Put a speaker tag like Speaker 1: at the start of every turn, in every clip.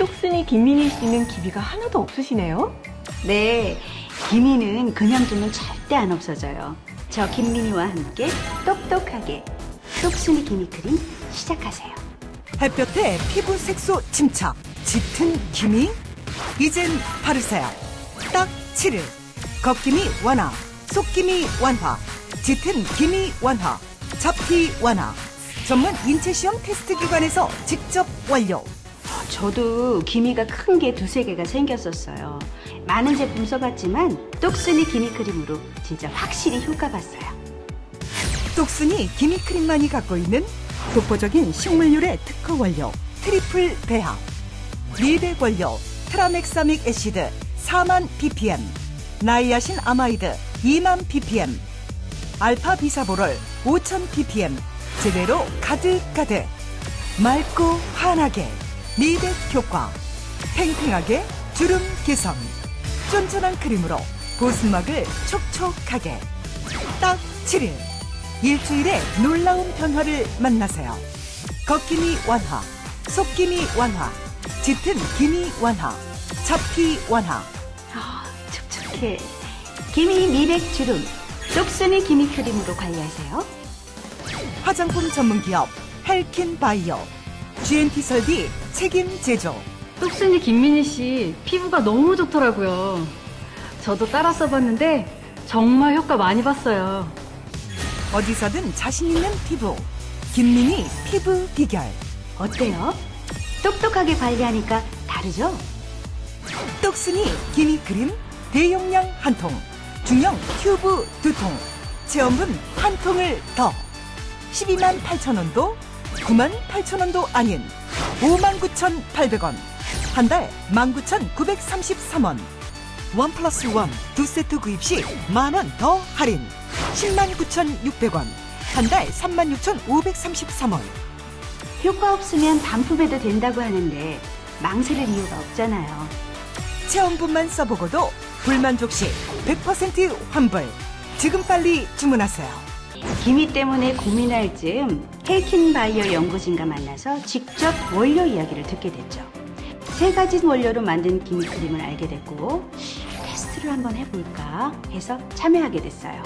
Speaker 1: 똑순이 김민희 씨는 기비가 하나도 없으시네요.
Speaker 2: 네, 기미는 그냥 두면 절대 안 없어져요. 저 김민희와 함께 똑똑하게 똑순이 기미 크림 시작하세요.
Speaker 3: 햇볕에 피부 색소 침착, 짙은 기미? 이젠 바르세요. 딱 7일. 겉기미 완화, 속기미 완화, 짙은 기미 완화, 잡티 완화. 전문 인체시험 테스트 기관에서 직접 완료.
Speaker 2: 저도 기미가 큰 게 두세 개가 생겼었어요. 많은 제품 써봤지만 똑순이 기미 크림으로 진짜 확실히 효과 봤어요.
Speaker 3: 똑순이 기미 크림만이 갖고 있는 독보적인 식물유래 특허 원료 트리플 배합. 미백 원료 트라맥사믹 애시드 4만 ppm. 나이아신 아마이드 2만 ppm. 알파 비사보롤 5천 ppm. 제대로 가득가득. 맑고 환하게 미백 효과 탱탱하게 주름 개선 쫀쫀한 크림으로 보습막을 촉촉하게 딱 7일 일주일의 놀라운 변화를 만나세요. 겉기미 완화, 속기미 완화, 짙은 기미 완화, 잡티 완화.
Speaker 2: 아, 촉촉해. 기미 미백 주름 똑순이 기미 크림으로 관리하세요.
Speaker 3: 화장품 전문 기업 헬킨 바이오. GNT 설비 책임 제조.
Speaker 4: 똑순이 김민희 씨 피부가 너무 좋더라고요. 저도 따라 써봤는데 정말 효과 많이 봤어요.
Speaker 3: 어디서든 자신 있는 피부. 김민희 피부 비결.
Speaker 2: 어때요? 똑똑하게 관리하니까 다르죠?
Speaker 3: 똑순이 기미 크림 대용량 한 통, 중형 튜브 두 통, 체험분 한 통을 더. 12만 8천 원도, 9만 8천 원도 아닌 5만 9천 8백원. 한 달 19,933원. 원 플러스 원 두 세트 구입 시 만 원 더 할인. 10만 9,600원. 한 달 36,533원.
Speaker 2: 효과 없으면 반품해도 된다고 하는데 망설일 이유가 없잖아요.
Speaker 3: 체험분만 써보고도 불만족 시 100% 환불. 지금 빨리 주문하세요.
Speaker 2: 기미 때문에 고민할 즈음 헬킨 바이오 연구진과 만나서 직접 원료 이야기를 듣게 됐죠. 세 가지 원료로 만든 기미 크림을 알게 됐고 테스트를 한번 해볼까 해서 참여하게 됐어요.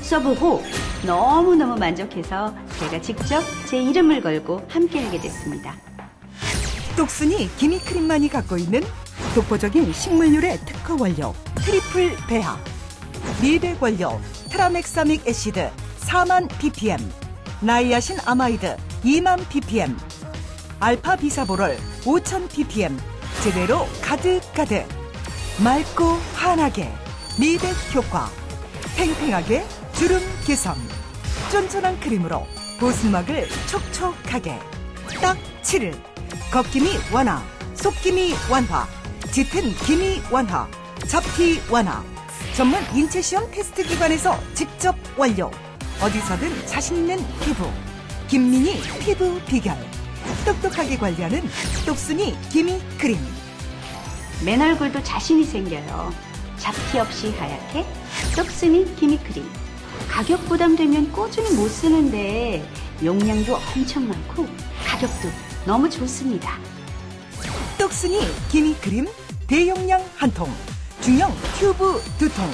Speaker 2: 써보고 너무너무 만족해서 제가 직접 제 이름을 걸고 함께하게 됐습니다.
Speaker 3: 똑순이 기미 크림만이 갖고 있는 독보적인 식물유래 특허 원료 트리플 배합 미백 원료 트라맥사믹 애시드 4만 ppm 나이아신 아마이드 2만 ppm 알파 비사보롤 5천 ppm 제대로 가득가득 맑고 환하게 미백 효과 탱탱하게 주름 개선 쫀쫀한 크림으로 보습막을 촉촉하게 딱 7일 겉기미 완화 속기미 완화 짙은 기미 완화 잡티 완화. 전문 인체시험 테스트 기관에서 직접 완료 어디서든 자신 있는 피부 김민희 피부 비결 똑똑하게 관리하는 똑순이 기미 크림
Speaker 2: 맨 얼굴도 자신이 생겨요. 잡티 없이 하얗게 똑순이 기미 크림. 가격 부담되면 꾸준히 못 쓰는데 용량도 엄청 많고 가격도 너무 좋습니다.
Speaker 3: 똑순이 기미 크림 대용량 한 통, 중형 튜브 두 통,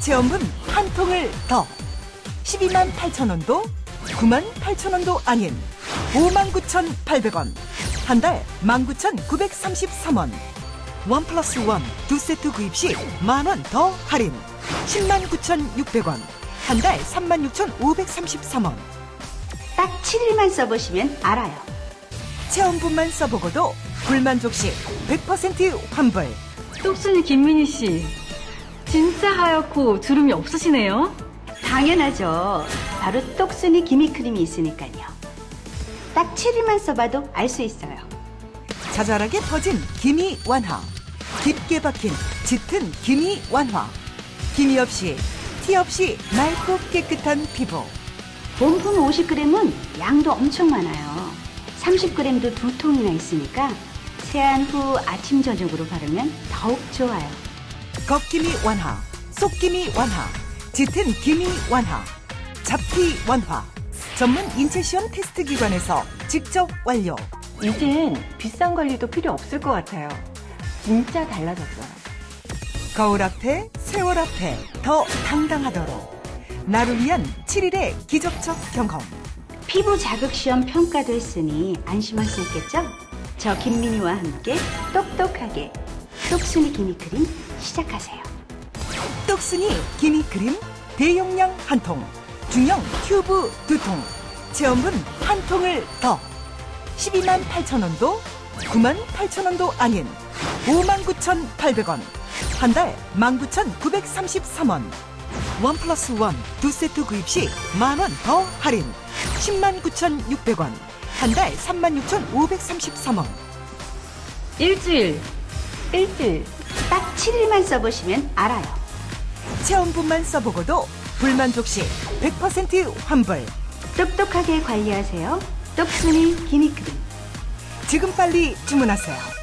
Speaker 3: 체험분 한 통을 더. 12만 8천 원도, 9만 8천 원도 아닌 5만 9천 8백원. 한 달 19,933원. 원 플러스 원 두 세트 구입 시 만 원 더 할인. 10만 9,600원. 한 달 36,533원.
Speaker 2: 딱 7일만 써보시면 알아요.
Speaker 3: 체험분만 써보고도 불만족 시 100% 환불.
Speaker 4: 똑순이 김민희 씨 진짜 하얗고 주름이 없으시네요.
Speaker 2: 당연하죠. 바로 똑순이 기미 크림이 있으니까요. 딱 7일만 써봐도 알 수 있어요.
Speaker 3: 자잘하게 퍼진 기미 완화. 깊게 박힌 짙은 기미 완화. 기미 없이, 티 없이 맑고 깨끗한 피부.
Speaker 2: 본품 50g은 양도 엄청 많아요. 30g도 두 통이나 있으니까 세안 후 아침 저녁으로 바르면 더욱 좋아요.
Speaker 3: 겉기미 완화, 속기미 완화, 짙은 기미 완화, 잡티 완화. 전문 인체시험 테스트 기관에서 직접 완료.
Speaker 1: 이젠 비싼 관리도 필요 없을 것 같아요. 진짜 달라졌어요.
Speaker 3: 거울 앞에, 세월 앞에 더 당당하도록. 나를 위한 7일의 기적적 경험.
Speaker 2: 피부 자극 시험 평가도 했으니 안심할 수 있겠죠? 저 김민희와 함께 똑똑하게 똑순이 기미 크림 시작하세요.
Speaker 3: 똑순이 기미 크림 대용량 한 통, 중형 튜브 두 통, 체험분 한 통을 더. 12만 8천 원도, 9만 8천 원도 아닌 5만 9천 8백 원. 한 달 19,933원. 원 플러스 원 두 세트 구입 시 만 원 더 할인. 10만 9,600 원. 한 달 3만 6,533원.
Speaker 4: 일주일.
Speaker 1: 일주일.
Speaker 2: 딱 7일만 써보시면 알아요.
Speaker 3: 체험분만 써보고도 불만족 시 100% 환불.
Speaker 2: 똑똑하게 관리하세요. 똑순이 기미 크림.
Speaker 3: 지금 빨리 주문하세요.